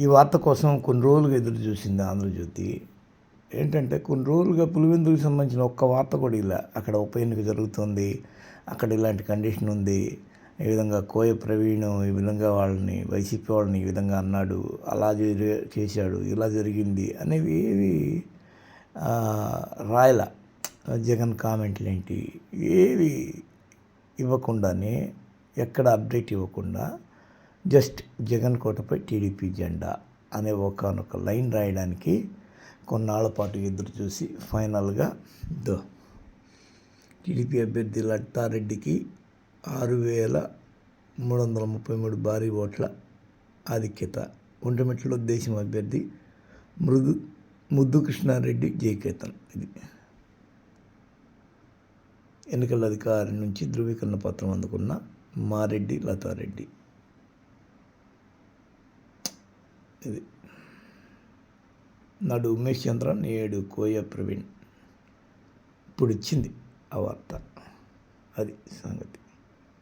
ఈ వార్త కోసం కొన్ని రోజులుగా ఎదురు చూసింది ఆంధ్రజ్యోతి. ఏంటంటే కొన్ని రోజులుగా పులివెందుకు సంబంధించిన ఒక్క వార్త కూడా ఇలా అక్కడ ఉప ఎన్నిక జరుగుతుంది. అక్కడ ఇలాంటి కండిషన్ ఉంది. ఈ విధంగా కోయ ప్రవీణ్ ఈ విధంగా వాళ్ళని వైసీపీ వాళ్ళని ఈ విధంగా అన్నాడు. అలా చేశాడు. ఇలా జరిగింది అనేవి ఏవి రాయల జగన్ కామెంట్లు ఏంటి? ఏవి ఇవ్వకుండానే ఎక్కడ అప్డేట్ ఇవ్వకుండా జస్ట్ జగన్ కోటపై టీడీపీ జెండా అనే ఒకనొక లైన్ రాయడానికి కొన్నాళ్ళ పాటు ఎదురు చూసి ఫైనల్గా దో టీడీపీ అభ్యర్థి లట్టారెడ్డికి ఆరు వేల మూడు వందల ముప్పై మూడు భారీ ఓట్ల ఆధిక్యత. ఒంటిమిట్టలో దేశం అభ్యర్థి మృదు ముద్దు కృష్ణారెడ్డి జయకేతన్ ఇది. ఎన్నికల అధికారి నుంచి ధృవీకరణ పత్రం అందుకున్న మారెడ్డి లతారెడ్డి. ఇది. నాడు ఉమేష్ చంద్ర నేడు కోయ ప్రవీణ్. ఇప్పుడు ఇచ్చింది ఆ వార్త. అది సంగతి.